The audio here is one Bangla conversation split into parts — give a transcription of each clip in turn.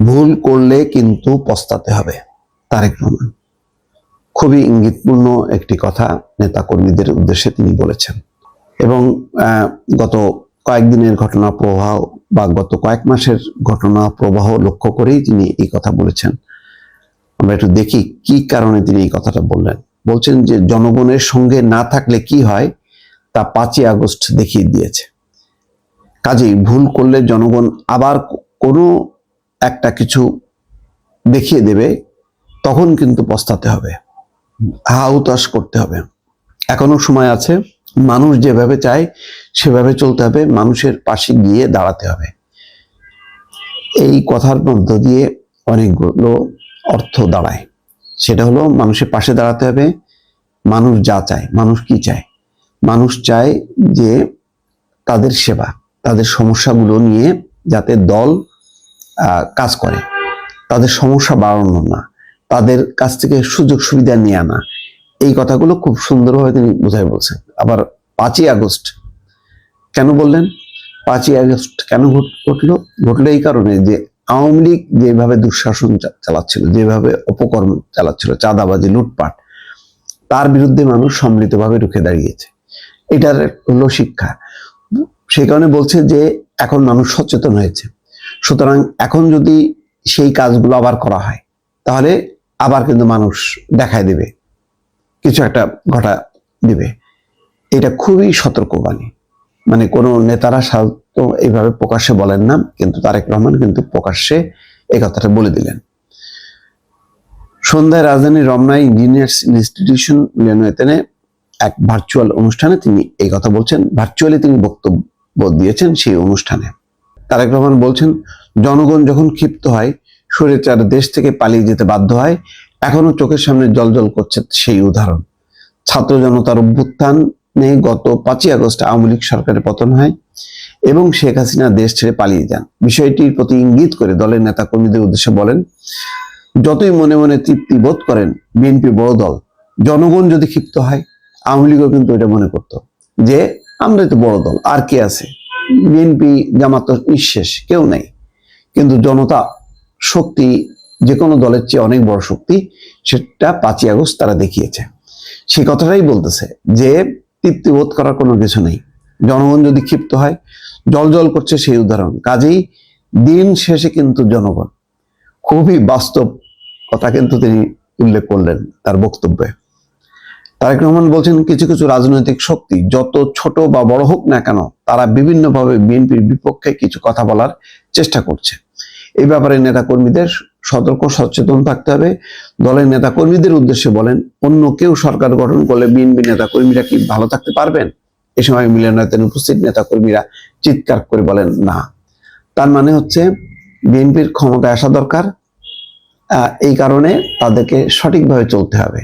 ভুল করলে কিন্তু পস্তাতে হবে, তারেক রহমান। খুবই ইঙ্গিতপূর্ণ একটি কথা নেতা কর্মীদের উদ্দেশ্যে তিনি বলেছেন। এবং গত কয়েকদিনের ঘটনা প্রবাহ বা গত কয়েক মাসের ঘটনা প্রবাহ লক্ষ্য করেই তিনি এই কথা বলেছেন। আমরা একটু দেখি কি কারণে তিনি এই কথাটা বললেন। বলছেন যে জনগণের সঙ্গে না থাকলে কি হয় তা পাঁচই আগস্ট দেখিয়ে দিয়েছে। কাজেই ভুল করলে জনগণ আবার কোনো একটা কিছু দেখিয়ে দেবে, তখন কিন্তু পস্তাতে হবে। হাউতাস করতে হবে। এখনও সময় আছে, মানুষ যেভাবে চায়, সেভাবে চলতে হবে, মানুষের পাশে গিয়ে দাঁড়াতে হবে। এই কথার মধ্য দিয়ে অনেকগুলো অর্থ দাঁড়ায়। সেটা হলো, মানুষের পাশে দাঁড়াতে হবে, মানুষ যা চায়, মানুষ কি চায়? মানুষ চায় যে তাদের সেবা, তাদের সমস্যাগুলো নিয়ে যাতে দল কাজ করে। তাদের সমস্যা বাড়ানো না। তাদের কাছ থেকে সুযোগ সুবিধা নিয়ে আনা এই কথাগুলো খুব সুন্দরভাবে তিনি বোঝাই বলছেন। আবার পাঁচই আগস্ট কেন বললেন? পাঁচই আগস্ট কেন ঘটলো? ঘটলো এই কারণে যে আওয়ামী লীগ যেভাবে দুঃশাসন চালাচ্ছিল, যেভাবে অপকর্ম চালাচ্ছিল, চাঁদাবাজি, লুটপাট, তার বিরুদ্ধে মানুষ সম্মিলিতভাবে রুখে দাঁড়িয়েছে। এটার হলো শিক্ষা। সেই কারণে বলছে যে এখন মানুষ সচেতন হয়েছে। সুতরাং এখন যদি সেই কাজগুলো আবার করা হয়, তাহলে আবার কিন্তু মানুষ দেখায় দেবে, কিছু একটা ঘটা দিবে। এটা খুবই সতর্কবাণী। মানে কোনো নেতারা সাধারণত এইভাবে প্রকাশ্যে বলেন না, কিন্তু তারেক রহমান কিন্তু প্রকাশ্যে এই কথাটা বলে দিলেন। সন্ধ্যায় রাজধানীর রমনায় ইঞ্জিনিয়ার্স ইনস্টিটিউশন মিলনায়তনে এক ভার্চুয়াল অনুষ্ঠানে তিনি এই কথা বলছেন। ভার্চুয়ালি তিনি বক্তব্য দিয়েছেন সেই অনুষ্ঠানে। তারেক রহমান বলছেন, জনগণ যখন ক্ষিপ্ত হয় স্বৈরাচার দেশ থেকে পালিয়ে যেতে বাধ্য হয় এখনও চোখের সামনে জলজল করছে সেই উদাহরণ। ছাত্র জনতার অভ্যুত্থানে গত পাঁচই আগস্ট আওয়ামী লীগ সরকারের পতন হয় এবং শেখ হাসিনা দেশ ছেড়ে পালিয়ে যান। বিষয়টির প্রতি ইঙ্গিত করে দলের নেতা কর্মীদের উদ্দেশ্যে বলেন, যতই মনে মনে তৃপ্তি বোধ করেন, বিএনপি বড় দল, জনগণ যদি ক্ষিপ্ত হয়, আওয়ামী লীগও কিন্তু এটা মনে করতো যে, আমরাই তো বড় দল, আর কে আছে? বিএনপি জামাত নিঃশেষ, কেউ নাই। কিন্তু জনতা শক্তি যে কোনো দলের চেয়ে অনেক বড় শক্তি, সেটা পাঁচই আগস্ট তারা দেখিয়েছে। সেই কথাটাই বলতেছে যে তৃপ্তি বোধ করার কোনো কিছু নেই। জনগণ যদি ক্ষিপ্ত হয়, জল জল করছে সেই উদাহরণ। কাজেই দিন শেষে কিন্তু জনগণ। খুবই বাস্তব কথা কিন্তু তিনি উল্লেখ করলেন তার বক্তব্যে। তারেক রহমান বলছেন, কিছু কিছু রাজনৈতিক শক্তি যত ছোট বা বড় হোক না কেন, তারা বিভিন্নভাবে বিএনপির বিপক্ষে কিছু কথা বলার চেষ্টা করছে। এই ব্যাপারে নেতাকর্মীদের সতর্ক, সচেতন থাকতে হবে। দলের নেতাকর্মীদের উদ্দেশ্যে বলেন, অন্য কেউ সরকার গঠন করলে বিএনপি নেতাকর্মীরা কি ভালো থাকতে পারবেন? এ সময় মিলনায়তনে উপস্থিত নেতাকর্মীরা চিৎকার করে বলেন, না। তার মানে হচ্ছে, বিএনপির ক্ষমতায় আসা দরকার। এই কারণে তাদেরকে সঠিকভাবে চলতে হবে।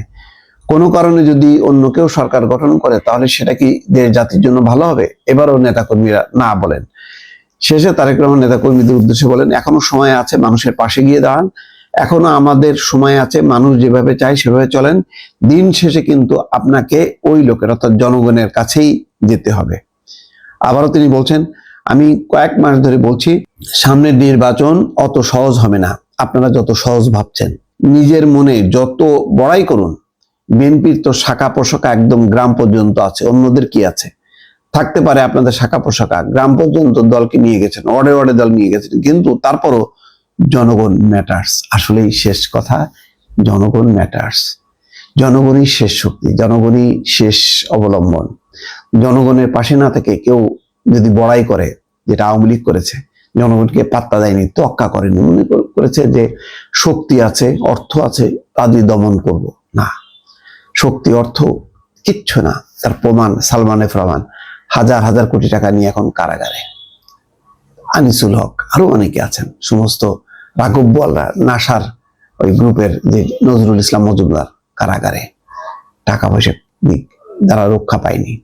কোনো কারণে যদি অন্য কেউ সরকার গঠন করে, তাহলে সেটা কি দেশ জাতির জন্য ভালো হবে? এবারও নেতাকর্মীরা না বলেন। শেষে তারেক রহমান নেতাকর্মীদের উদ্দেশ্যে বলেন, এখনও সময় আছে, মানুষের পাশে গিয়ে দাঁড়ান। এখনও আমাদের সময় আছে, মানুষ যেভাবে চায় সেভাবে চলেন। দিন শেষে কিন্তু আপনাকে ওই লোকের অর্থাৎ জনগণের কাছেই যেতে হবে। আবারও তিনি বলছেন, আমি কয়েক মাস ধরে বলছি, সামনের নির্বাচন অত সহজ হবে না। আপনারা যত সহজ ভাবছেন, নিজের মনে যত বড়াই করুন বিএনপির তো শাখা পোশাকা একদম গ্রাম পর্যন্ত আছে, অন্যদের কি আছে? থাকতে পারে আপনাদের শাখা পোশাকা গ্রাম পর্যন্ত দলকে নিয়ে গেছেন অর্ডে অর্ডে দল নিয়ে গেছেন, কিন্তু তারপরও জনগণ ম্যাটার্স আসলেই শেষ কথা, জনগণ ম্যাটার্স জনগণই শেষ শক্তি, জনগণই শেষ অবলম্বন। জনগণের পাশে না থেকে কেউ যদি বড়াই করে, যেটা আওয়ামী লীগ করেছে, জনগণকে পাত্তা দেয়নি, তোয়াক্কা করেনি, মনে কর- করেছে যে শক্তি আছে, অর্থ আছে তা দিয়ে দমন করব। শক্তি, অর্থ কিচ্ছু না। তার প্রমাণ, সালমানের প্রমাণ, হাজার হাজার কোটি টাকা নিয়ে এখন কারাগারে। আনিসুল হক, আরও অনেকে আছেন, সমস্ত রাঘব বলরা নাসার ওই গ্রুপের যে নজরুল ইসলাম মজুমদার কারাগারে টাকা পয়সা দিক যারা রক্ষা পায়নি।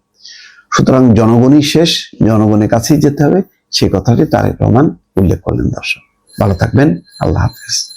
সুতরাং জনগণই শেষ, জনগণের কাছেই যেতে হবে। সেই কথাটি তারেক রহমান উল্লেখ করলেন দর্শক। ভালো থাকবেন, আল্লাহ হাফেজ।